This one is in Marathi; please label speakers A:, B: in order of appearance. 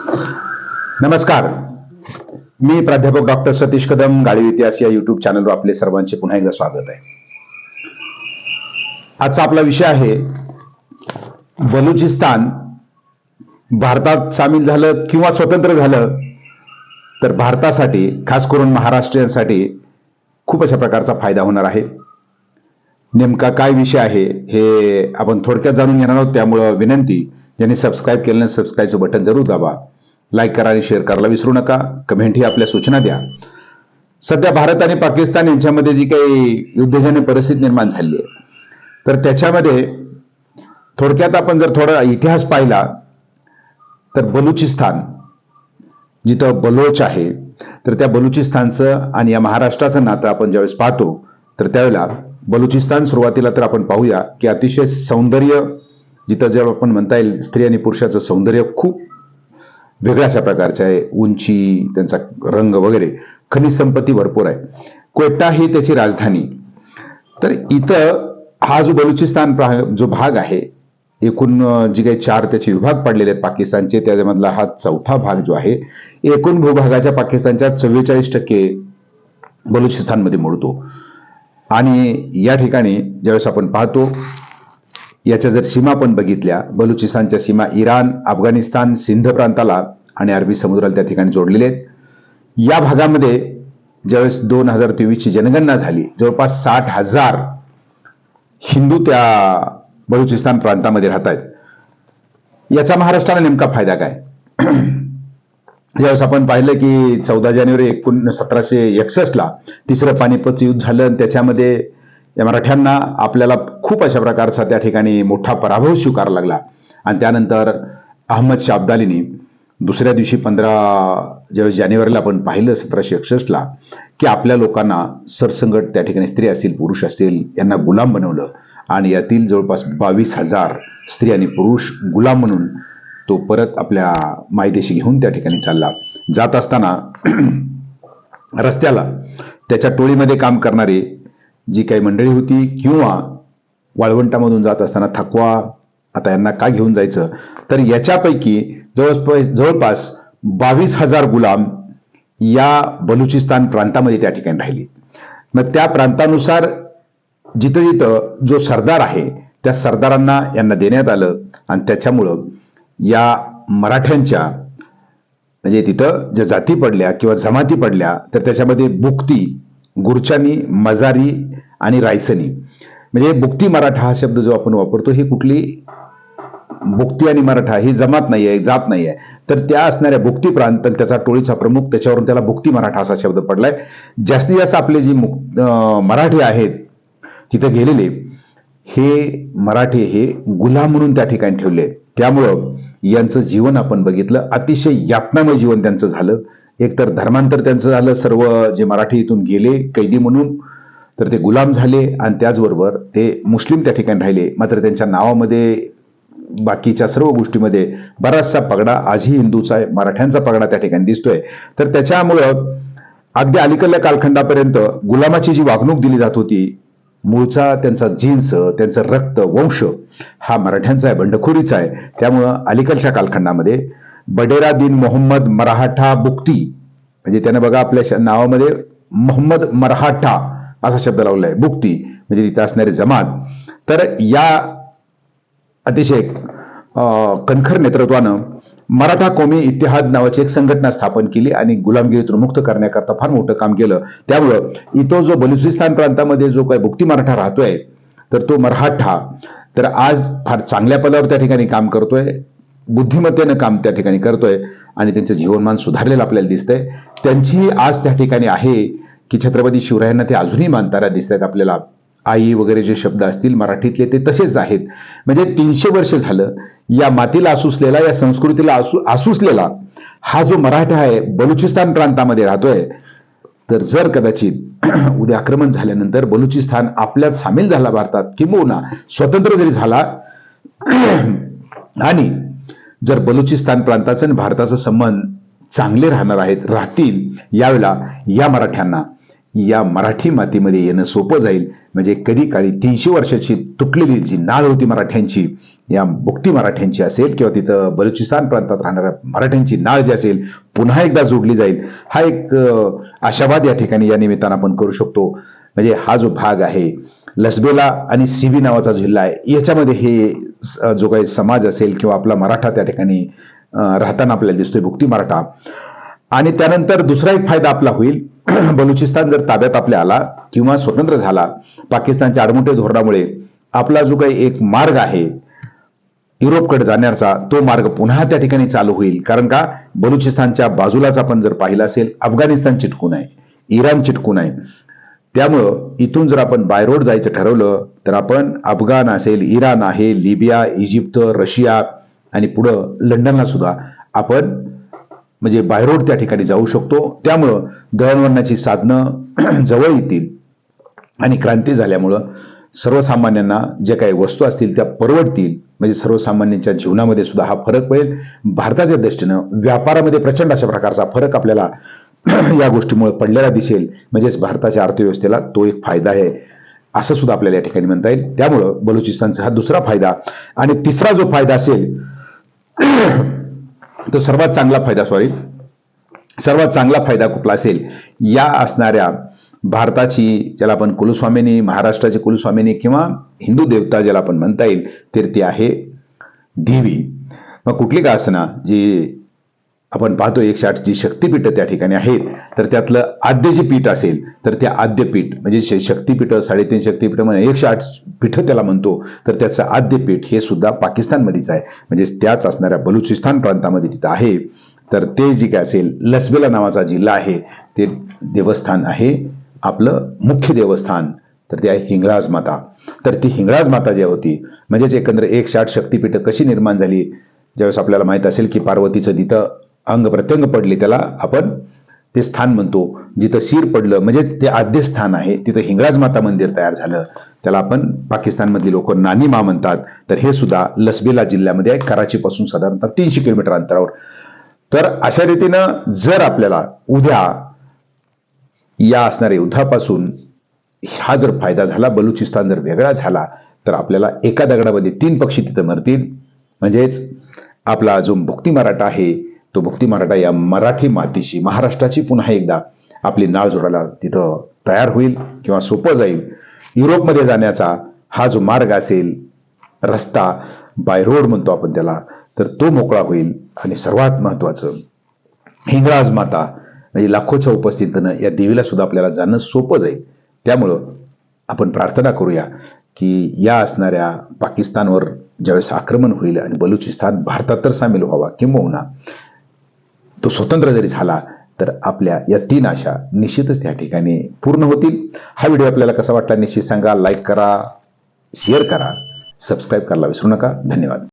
A: नमस्कार. मी प्राध्यापक डॉक्टर सतीश कदम गाडी इतिहास या युट्यूब चॅनलवर आपले सर्वांचे पुन्हा एकदा स्वागत आहे. आजचा आपला विषय आहे बलुचिस्तान भारतात सामील झालं किंवा स्वतंत्र झालं तर भारतासाठी खास करून महाराष्ट्रीयांसाठी खूप अशा प्रकारचा फायदा होणार आहे. नेमका काय विषय आहे हे आपण थोडक्यात जाणून घेणार आहोत. त्यामुळं विनंती ज्यांनी सबस्क्राईब केलं नाही सबस्क्राईबचं बटन जरूर दाबा. लाईक करा आणि शेअर करायला विसरू नका. कमेंट ही आपल्या सूचना द्या. सध्या भारत आणि पाकिस्तान यांच्यामध्ये जी काही युद्धजन्य परिस्थिती निर्माण झाली आहे तर त्याच्यामध्ये थोडक्यात आपण जर थोडा इतिहास पाहिला तर बलुचिस्तान जिथं बलोच आहे तर त्या बलुचिस्तानचं आणि या महाराष्ट्राचं नातं आपण ज्यावेळेस पाहतो तर त्यावेळेला बलुचिस्तान सुरुवातीला तर आपण पाहूया की अतिशय सौंदर्य जिथं जेव्हा आपण म्हणता येईल स्त्री आणि पुरुषाचं सौंदर्य खूप वेगळ्या अशा प्रकारचे आहे. उंची त्यांचा रंग वगैरे खनिज संपत्ती भरपूर आहे. कोयटा ही त्याची राजधानी. तर इथं हा जो बलुचिस्तान जो भाग आहे एकूण जी काही चार त्याचे विभाग पडलेले आहेत पाकिस्तानचे त्याच्यामधला हा चौथा भाग जो आहे एकूण भूभागाच्या पाकिस्तानच्या चव्वेचाळीस टक्के बलुचिस्तानमध्ये मोडतो. आणि या ठिकाणी ज्यावेळेस आपण पाहतो याच्या जर सीमा पण बघितल्या बलुचिस्तानच्या सीमा इराण अफगाणिस्तान सिंध प्रांताला आणि अरबी समुद्राला त्या ठिकाणी जोडलेले आहेत. या भागामध्ये ज्यावेळेस दोन हजार तेवीसची जनगणना झाली जवळपास साठ हजार हिंदू त्या बलुचिस्तान प्रांतामध्ये राहत आहेत याचा महाराष्ट्राला नेमका फायदा काय? ज्यावेळेस आपण पाहिलं की चौदा जानेवारी एकोण सतराशे एकसष्टला तिसरं पानिपतचं युद्ध झालं आणि त्याच्यामध्ये या मराठ्यांना आपल्याला खूप अशा प्रकारचा त्या ठिकाणी मोठा पराभव स्वीकारावा लागला. आणि त्यानंतर अहमद शाह अब्दालीने दुसऱ्या दिवशी पंधरा ज्यावेळेस जानेवारीला आपण पाहिलं सतराशे एकसष्टला की आपल्या लोकांना सरसंगट त्या ठिकाणी स्त्री असतील पुरुष असेल यांना गुलाम बनवलं. आणि यातील जवळपास बावीस हजार स्त्री आणि पुरुष गुलाम म्हणून तो परत आपल्या मायदेशी घेऊन त्या ठिकाणी चालला. जात असताना रस्त्याला त्याच्या टोळीमध्ये काम करणारे जी काही मंडळी होती किंवा वाळवंटामधून जात असताना थकवा आता यांना काय घेऊन जायचं? तर याच्यापैकी जवळपास जवळपास बावीस हजार गुलाम या बलुचिस्तान प्रांतामध्ये त्या ठिकाणी राहिली. मग त्या प्रांतानुसार जिथं जिथं जो सरदार आहे त्या सरदारांना यांना देण्यात आलं आणि त्याच्यामुळं या मराठ्यांच्या म्हणजे तिथं ज्या जाती पडल्या किंवा जमाती पडल्या तर त्याच्यामध्ये बुक्ती गुरचानी मजारी आणि रायसनी. म्हणजे बुक्ती मराठा हा शब्द जो आपण वापरतो ही कुठली बुक्ती आणि मराठा ही जमात नाही आहे जात नाही आहे तर त्या असणाऱ्या बुक्ती प्रांत त्याचा टोळीचा प्रमुख त्याच्यावरून त्याला बुक्ती मराठा असा शब्द पडलाय. जास्तीत जास्त आपले जी मुक अं, मराठी आहेत तिथे गेलेले हे मराठी हे गुलाम म्हणून त्या ठिकाणी ठेवले. त्यामुळं यांचं जीवन आपण बघितलं. अतिशय यातनामय जीवन त्यांचं झालं. एकतर धर्मांतर त्यांचं झालं सर्व जे मराठी इथून गेले कैदी म्हणून तर ते गुलाम झाले आणि त्याचबरोबर ते मुस्लिम त्या ठिकाणी राहिले. मात्र त्यांच्या नावामध्ये बाकीच्या सर्व गोष्टीमध्ये बराचसा पगडा आजही हिंदूचा आहे मराठ्यांचा पगडा त्या ठिकाणी दिसतोय. तर त्याच्यामुळं अगदी अलीकडल्या कालखंडापर्यंत गुलामाची जी वागणूक दिली जात होती मूळचा त्यांचा जीन्स त्यांचं रक्त वंश हा मराठ्यांचा आहे बंडखोरीचा आहे. त्यामुळं अलीकडच्या कालखंडामध्ये बडेरा दिन मोहम्मद मराठा बुक्ती म्हणजे त्यानं बघा आपल्या नावामध्ये मोहम्मद मराठा असा शब्द लावला आहे बुक्ती म्हणजे तिथे असणारी जमात. तर या अतिशय कणखर नेतृत्वानं मराठा कौमी इतिहाद नावाची एक संघटना स्थापन केली आणि गुलामगिरीतून मुक्त करण्याकरता फार मोठं काम केलं. त्यामुळं इथं जो बलुचिस्तान प्रांतामध्ये जो काही बुक्ती मराठा राहतोय तर तो मराठा. तर आज फार चांगल्या पदावर त्या ठिकाणी काम करतोय. बुद्धिमत्तेनं काम त्या ठिकाणी करतोय आणि त्यांचं जीवनमान सुधारलेलं आपल्याला दिसतंय. त्यांची आज त्या ठिकाणी आहे की छत्रपती शिवरायांना ते अजूनही मानताना दिसत आहेत आपल्याला आई वगैरे जे शब्द असतील मराठीतले ते तसेच आहेत. म्हणजे तीनशे वर्ष झालं या मातीला आसुसलेला या संस्कृतीला आसू आसुसलेला हा जो मराठा आहे बलुचिस्तान प्रांतामध्ये राहतोय. तर जर कदाचित उद्या आक्रमण झाल्यानंतर बलुचिस्तान आपल्यात सामील झाला भारतात किंबहुना स्वतंत्र जरी झाला आणि जर बलुचिस्तान प्रांताचं आणि भारताचा संबंध चांगले राहणार आहेत राहतील यावेळेला या मराठ्यांना या मराठी मातीमध्ये येणं सोपं जाईल. म्हणजे कधी काळी तीनशे वर्षाची तुटलेली जी नाळ होती मराठ्यांची या मुक्ती मराठ्यांची असेल किंवा तिथं बलुचिस्तान प्रांतात राहणाऱ्या मराठ्यांची नाळ जी असेल पुन्हा एकदा जोडली जाईल. हा एक आशावाद या ठिकाणी या निमित्तानं आपण करू शकतो. म्हणजे हा जो भाग आहे लसबेला आणि सिबी नावाचा जिल्हा आहे याच्यामध्ये हे जो काही समाज असेल किंवा आपला मराठा त्या ठिकाणी राहताना आपल्याला दिसतोय भुक्ती मराठा. आणि त्यानंतर दुसरा एक फायदा आपला होईल. बलुचिस्तान जर ताब्यात आपल्या आला किंवा स्वतंत्र झाला पाकिस्तानच्या आडमुठे धोरणामुळे आपला जो काही एक मार्ग आहे युरोपकडे जाण्याचा तो मार्ग पुन्हा त्या ठिकाणी चालू होईल. कारण का? बलुचिस्तानच्या बाजूलाच आपण जर पाहिलं असेल अफगाणिस्तान चिटकून आहे इराण चिटकून आहे. त्यामुळं इथून जर आपण बाय रोड जायचं ठरवलं तर आपण अफगाण असेल इराण आहे लिबिया इजिप्त रशिया आणि पुढं लंडनला सुद्धा आपण म्हणजे बाय रोड त्या ठिकाणी जाऊ शकतो. त्यामुळं दळणवळणाची साधनं जवळ येतील आणि क्रांती झाल्यामुळं सर्वसामान्यांना ज्या काही वस्तू असतील त्या परवडतील. म्हणजे सर्वसामान्यांच्या जीवनामध्ये सुद्धा हा फरक पडेल. भारताच्या दृष्टीनं व्यापारामध्ये प्रचंड अशा प्रकारचा फरक आपल्याला या गोष्टीमुळे पडलेला दिसेल. म्हणजेच भारताच्या अर्थव्यवस्थेला तो एक फायदा आहे. असं सुद्धा आपल्याला या ठिकाणी म्हणता येईल. त्यामुळं बलुचिस्तानचा हा दुसरा फायदा आणि तिसरा जो फायदा असेल तो सर्वात चांगला फायदा सॉरी सर्वात चांगला फायदा कुठला असेल? या असणाऱ्या भारताची ज्याला आपण कुलस्वामिनी महाराष्ट्राची कुलस्वामिनी किंवा हिंदू देवता ज्याला आपण म्हणता येईल तर ती आहे देवी मग कुठली का असना जी आपण पाहतो एकशे आठ जी शक्तीपीठं त्या ठिकाणी आहेत. तर त्यातलं आद्य जे पीठ असेल तर ते आद्यपीठ म्हणजे शक्तीपीठ साडेतीन शक्तीपीठ म्हणजे एकशे आठ पीठं त्याला म्हणतो. तर त्याचं आद्यपीठ हे सुद्धा पाकिस्तानमध्येच आहे. म्हणजे त्याच असणाऱ्या बलुचिस्तान प्रांतामध्ये तिथं आहे. तर ते जे काय असेल लसबेला नावाचा जिल्हा आहे. ते देवस्थान आहे आपलं मुख्य देवस्थान. तर ते आहे हिंगळाज माता. तर ती हिंगळाज माता जी होती म्हणजेच एकंदर एकशे आठ शक्तीपीठं कशी निर्माण झाली? ज्यावेळेस आपल्याला माहीत असेल की पार्वतीचं तिथं अंग प्रत्यंग पडले त्याला आपण ते स्थान म्हणतो. जिथं शिर पडलं म्हणजे ते आद्य स्थान आहे तिथं हिंगळाज माता मंदिर तयार झालं. त्याला आपण पाकिस्तानमधली लोक नानीमा म्हणतात. तर हे सुद्धा लसबेला जिल्ह्यामध्ये आहे कराचीपासून साधारणतः तीनशे किलोमीटर अंतरावर. तर अशा रीतीनं जर आपल्याला उद्या या असणाऱ्या युद्धापासून हा जर फायदा झाला बलुचिस्तान जर वेगळा झाला तर आपल्याला एका दगडामध्ये तीन पक्षी तिथं मरतील. म्हणजेच आपला जो भुक्ती मराठा आहे तो भक्ती मराठा या मराठी मातीशी महाराष्ट्राची पुन्हा एकदा आपली नाळ जोडायला तिथं तयार होईल किंवा सोपं जाईल. युरोपमध्ये जाण्याचा हा जो मार्ग असेल रस्ता बाय रोड म्हणतो आपण त्याला तर तो मोकळा होईल आणि सर्वात महत्वाचं हिंगळाज माता म्हणजे लाखोच्या उपस्थितीनं या देवीला सुद्धा आपल्याला जाणं सोपं जाईल. त्यामुळं आपण प्रार्थना करूया की या असणाऱ्या पाकिस्तानवर ज्यावेळेस आक्रमण होईल आणि बलुचिस्तान भारतात तर सामील व्हावा किंबहुना तो स्वतंत्र जरी झाला तर आपल्या या तीन आशा निश्चितच त्या ठिकाणी पूर्ण होतील. हा व्हिडिओ आपल्याला कसा वाटला निश्चित सांगा लाईक करा शेअर करा सबस्क्राईब करायला विसरू नका. धन्यवाद.